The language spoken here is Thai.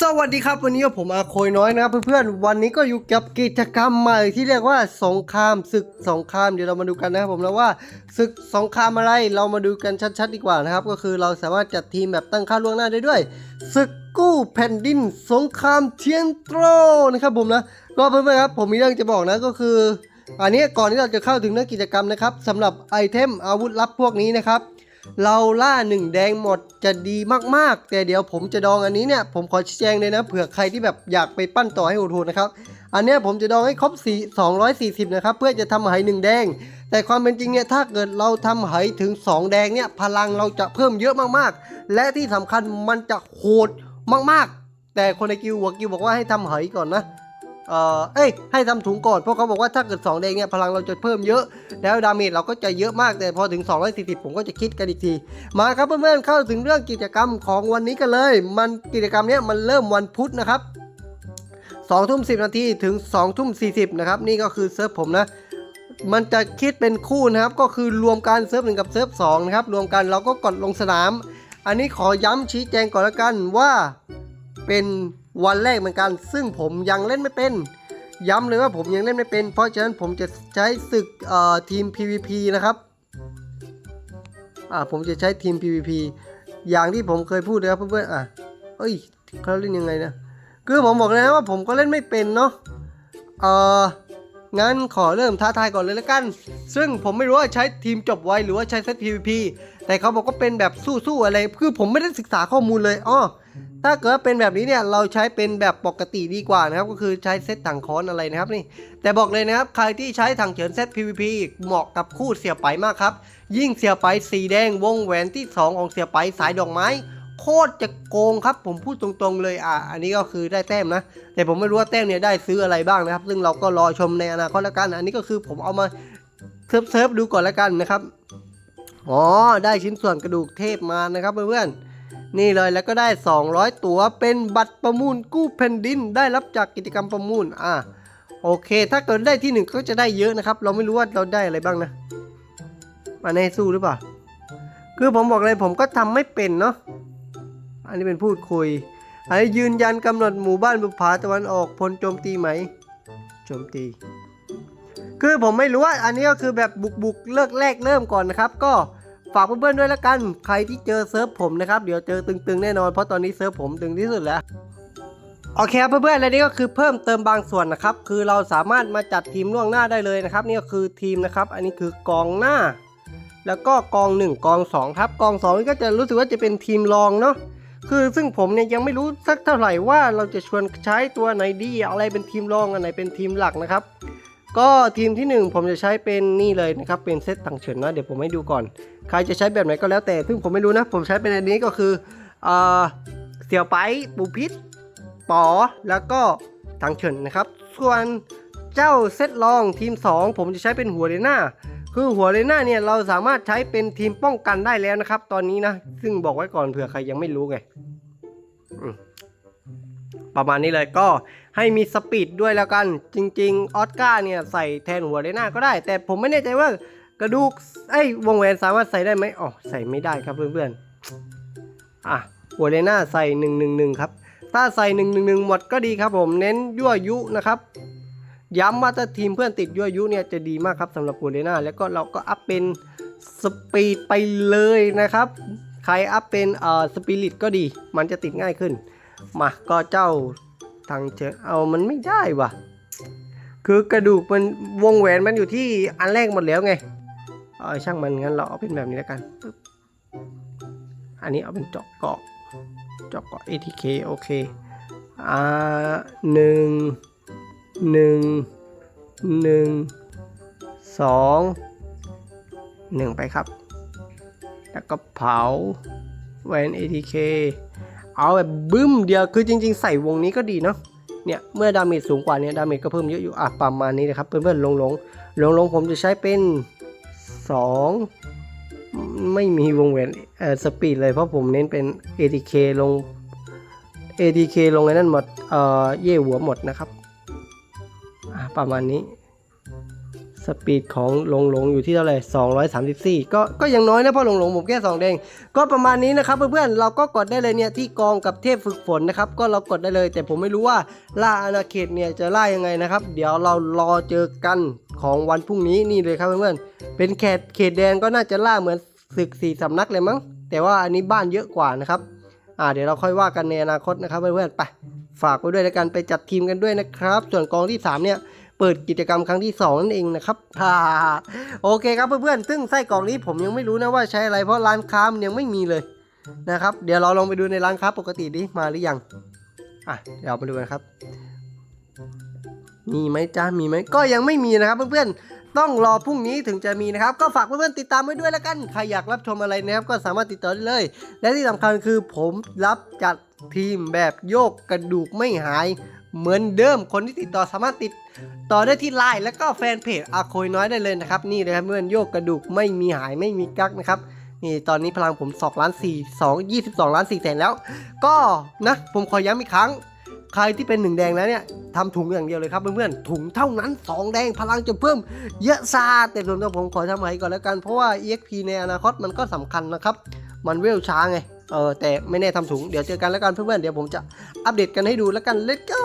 สวัสดีครับวันนี้ผมอาโคยน้อยนะครับเพื่อนๆวันนี้ก็อยู่กับกิจกรรมใหม่ที่เรียกว่าสงครามศึกสงครามเดี๋ยวเรามาดูกันนะครับผมแล้วว่าศึกสงครามอะไรเรามาดูกันชัดๆดีกว่านะครับ ก็คือเราสามารถจัดทีมแบบตั้งค่าล่วงหน้าได้ด้วยศึกกู้แผ่นดินสงครามเทียนโตรนะครับผมนะก็เพื่อนๆครับผมมีเรื่องจะบอกนะก็คือ อันนี้ก่อนที่เราจะเข้าถึงเรื่องกิจกรรมนะครับสำหรับไอเทมอาวุธลับพวกนี้นะครับ เราล่าหนึ่งแดงหมดจะดีมากๆ แต่เดี๋ยวผมจะดองอันนี้เนี่ยผมขอชี้แจงเลยนะเผื่อใครที่แบบอยากไปปั้นต่อให้โหดๆนะครับ อันเนี้ยผมจะดองให้ครบ4 240 นะครับ เพื่อจะทำไหหนึ่งแดง แต่ความเป็นจริงเนี่ยถ้าเกิดเราทำไหถึง 2 แดงเนี่ยพลังเราจะเพิ่มเยอะมากๆ และที่สำคัญมันจะโหดมากๆ แต่คนในกิวหัวกิวบอกว่าให้ทำไหก่อนนะ เอ่อเอ้ยให้ทำถุงก่อนเพราะเขาบอกว่าถ้าเกิด2แดงเนี่ยพลังเราจะเพิ่มเยอะ แล้วดาเมจเราก็จะเยอะมากแต่พอถึง 240 ผมก็จะคิดกันอีกที มาครับเพื่อนๆเข้าถึงเรื่องกิจกรรมของวันนี้กันเลย มันกิจกรรมเนี้ยมันเริ่มวันพุธนะครับ2ทุ่ม10 นาทีถึง2ทุ่ม40นะครับนี่ก็คือเซิร์ฟผมนะมันจะคิดเป็นคู่นะครับก็คือรวมกันเซิร์ฟหนึ่งกับเซิร์ฟสองนะครับรวมกันเราก็กดลงสนาม อันนี้ขอย้ำชี้แจงก่อนละกันว่าเป็น วันแรกเหมือนกัน ซึ่งผมยังเล่นไม่เป็น ย้ำเลยว่าผมยังเล่นไม่เป็น เพราะฉะนั้นผมจะใช้ศึกทีม PVP นะครับอ่าผมจะใช้ทีม PVP อย่างที่ผมเคยพูดนะครับเพื่อนๆอะเอ้ยเขาเล่นยังไงนะคือผมบอกเลยนะว่าผมก็เล่นไม่เป็นเนาะเอองั้นขอเริ่มท้าทายก่อนเลยละกัน ซึ่งผมไม่รู้ว่าใช้ทีมจบไวหรือว่าใช้เซต PVP แต่เขาบอกว่าเป็นแบบสู้ๆอะไร คือผมไม่ได้ศึกษาข้อมูลเลย อ้อ ถ้าเกิดเป็นแบบนี้เนี่ยเราใช้เป็นแบบปกติดีกว่านะครับ ก็คือใช้เซตถังค้อนอะไรนะครับนี่ แต่บอกเลยนะครับ ใครที่ใช้ถังเฉินเซต PVP เหมาะกับคู่เสียไปมากครับ ยิ่งเสียไปสีแดงวงแหวนที่ 2 ของเสียไปสายดอกไม้โคตรจะโกงครับ ผมพูดตรงๆเลยอะอันนี้ก็คือได้แต้มนะ แต่ผมไม่รู้ว่าแต้มเนี่ยได้ซื้ออะไรบ้างนะครับ ซึ่งเราก็รอชมในอนาคตแล้วกัน อันนี้ก็คือผมเอามาเซิร์ฟดูก่อนแล้วกันนะครับอ๋อได้ชิ้นส่วนกระดูกเทพมานะครับเพื่อนๆ นี่เลยแล้วก็ได้ 200 ตั๋วเป็นบัตรประมูลกู้แผ่นดินได้รับจากกิจกรรมประมูลอะโอเค ถ้าเกิดได้ที่หนึ่งก็จะได้เยอะนะครับ เราไม่รู้ว่าเราได้อะไรบ้างนะมาในสู้หรือเปล่า คือผมบอกเลยผมก็ทำไม่เป็นเนาะอันนี้เป็นพูดคุยอันนี้ยืนยันกำหนดหมู่บ้านบุพาตะวันออกพลโจมตีไหมโจมตี คือผมไม่รู้ว่าอันนี้ก็คือแบบบุกบุกๆเลิกแรกเริ่มก่อนนะครับ ก็ ฝากเพื่อนๆด้วยละกัน ใครที่เจอเซิร์ฟผมนะครับ เดี๋ยวเจอตึงๆแน่นอน เพราะตอนนี้เซิร์ฟผมตึงที่สุดแล้ว โอเคครับเพื่อนๆ และนี่ก็คือเพิ่มเติมบางส่วนนะครับ คือเราสามารถมาจัดทีมล่วงหน้าได้เลยนะครับ นี่ก็คือทีมนะครับ อันนี้คือกองหน้า แล้วก็กอง 1 กอง2ครับ กอง2นี่ก็จะรู้สึกว่าจะเป็นทีมรองเนาะ คือซึ่งผมเนี่ยยังไม่รู้สักเท่าไหร่ว่าเราจะชวนใช้ตัวไหนดี อะไรเป็นทีมรองอันไหนเป็นทีมหลักนะครับ ก็ทีมที่ 1 ผมจะใช้เป็นนี่เลยนะครับ เป็นเซตต่างเฉินนะเดี๋ยวผมให้ดูก่อน ใครจะใช้แบบไหนก็แล้วแต่ ซึ่งผมไม่รู้นะ ผมใช้เป็นอันนี้ก็คือเอ่อเสี่ยวไปปูพิษปอแล้วก็ทางเฉินนะครับ ส่วนเจ้าเซตรองทีม 2 ผมจะใช้เป็นหัวเรน่าคือหัวเรน่าเนี่ยเราสามารถใช้เป็นทีมป้องกันได้แล้วนะครับ ตอนนี้นะ ซึ่งบอกไว้ก่อนเผื่อใครยังไม่รู้ไง ประมาณนี้เลยก็ให้มีสปีดด้วยแล้วกันจริง ๆ ออสการ์เนี่ยใส่แทนหัวเรน่าก็ได้ แต่ผมไม่แน่ใจว่ากระดูกไอ้วงแหวนสามารถใส่ได้ไหมอ๋อใส่ไม่ได้ครับเพื่อนๆอะหัวเรน่าใส่หนึ่งหนึ่งหนึ่งครับ ถ้าใส่หนึ่งหนึ่งหนึ่งหมดก็ดีครับผมเน้นยั่วยุนะครับย้ำว่าถ้าทีมเพื่อนติดยั่วยุเนี่ยจะดีมากครับสำหรับปูเรน่าแล้วก็เราก็อัพเป็นสปีดไปเลยนะครับ ใครอัพเป็นเอ่อสปิริตก็ดี มันจะติดง่ายขึ้น มาก็เจ้าทางเจอเอามันไม่ได้ว่ะ คือกระดูกมันวงแหวนมันอยู่ที่อันแรกหมดแล้วไงเออช่างมันงั้นเราเอาเป็นแบบนี้แล้วกัน อันนี้เอาเป็นจาะเกาะจาะเกาะ ATK โอเค อ่าหนึ่งหนึ่งหนึ่งสองหนึ่งไปครับ แล้วก็เผาแหวน ATK เอาแบบบึ้มเดียวคือจริง ๆ ใส่วงนี้ก็ดีเนาะเนี่ยเมื่อดาเมจสูงกว่านี้ดาเมจก็เพิ่มเยอะอยู่อะประมาณนี้นะครับเพื่อนๆลงลงลงลงผมจะใช้เป็นสองไม่มีวงแหวนเอ่อสปีดเลยเพราะผมเน้นเป็น ATK ลง ATK ลงในนั้นหมดเอ่อเย่หัวหมดนะครับอะประมาณนี้ สปีดของหลงหลงอยู่ที่เท่าไหร่ 234 ก็ก็ยังน้อยนะเพราะหลงหลงผมแค่2แดงก็ประมาณนี้นะครับเพื่อนๆเราก็กดได้เลยเนี่ยที่กองกับเทพฝึกฝนนะครับก็เรากดได้เลย แต่ผมไม่รู้ว่าล่าอาณาเขตเนี่ยจะล่ายังไงนะครับ เดี๋ยวเรารอเจอกันของวันพรุ่งนี้นี่เลยครับเพื่อนๆเป็นเขตเขตแดงก็น่าจะล่าเหมือนศึกสี่สำนักเลยมั้ง แต่ว่าอันนี้บ้านเยอะกว่านะครับอ่าเดี๋ยวเราค่อยว่ากันในอนาคตนะครับเพื่อนๆไปฝากไว้ด้วยแล้วกันไปจัดทีมกันด้วยนะครับ ส่วนกองที่สามเนี่ย เปิดกิจกรรมครั้งที่2นั่นเองนะครับฮ่าโอเคครับเพื่อนๆ ซึ่งไส้กรอกนี้ผมยังไม่รู้นะว่าใช้อะไรเพราะร้านค้ามันยังไม่มีเลยนะครับ เดี๋ยวเราลองไปดูในร้านค้าปกติดิมาหรือยัง อะเดี๋ยวมาดูกันครับ มีไหมจ้ามีไหมก็ยังไม่มีนะครับเพื่อนๆ ต้องรอพรุ่งนี้ถึงจะมีนะครับ ก็ฝากเพื่อนๆติดตามไว้ด้วยแล้วกัน ใครอยากรับชมอะไรนะครับ ก็สามารถติดต่อได้เลย และที่สำคัญคือผมรับจัดทีมแบบโยกกระดูกไม่หาย เหมือนเดิมคนที่ติดต่อสามารถติดต่อได้ที่ไลน์แล้วก็แฟนเพจอาโคยน้อยได้เลยนะครับ นี่เลยครับเพื่อนโยกกระดูกไม่มีหายไม่มีกักนะครับนี่ตอนนี้พลังผม2ล้าน4 2 22ล้าน4แสนแล้ว ก็นะผมขอย้ำอีกครั้ง ใครที่เป็นหนึ่งแดงแล้วเนี่ยทำถุงอย่างเดียวเลยครับเพื่อนๆถุงเท่านั้น 2 แดงพลังจะเพิ่มเยอะซาแต่ส่วนตัวผมขอทำไว้ก่อนแล้วกันเพราะว่า EXP ในอนาคตมันก็สำคัญนะครับ มันเวลช้าไงเออแต่ไม่แน่ทำถุงเดี๋ยวเจอกันแล้วกันเพื่อนๆเดี๋ยวผมจะอัปเดตกันให้ดูแล้วกัน let's go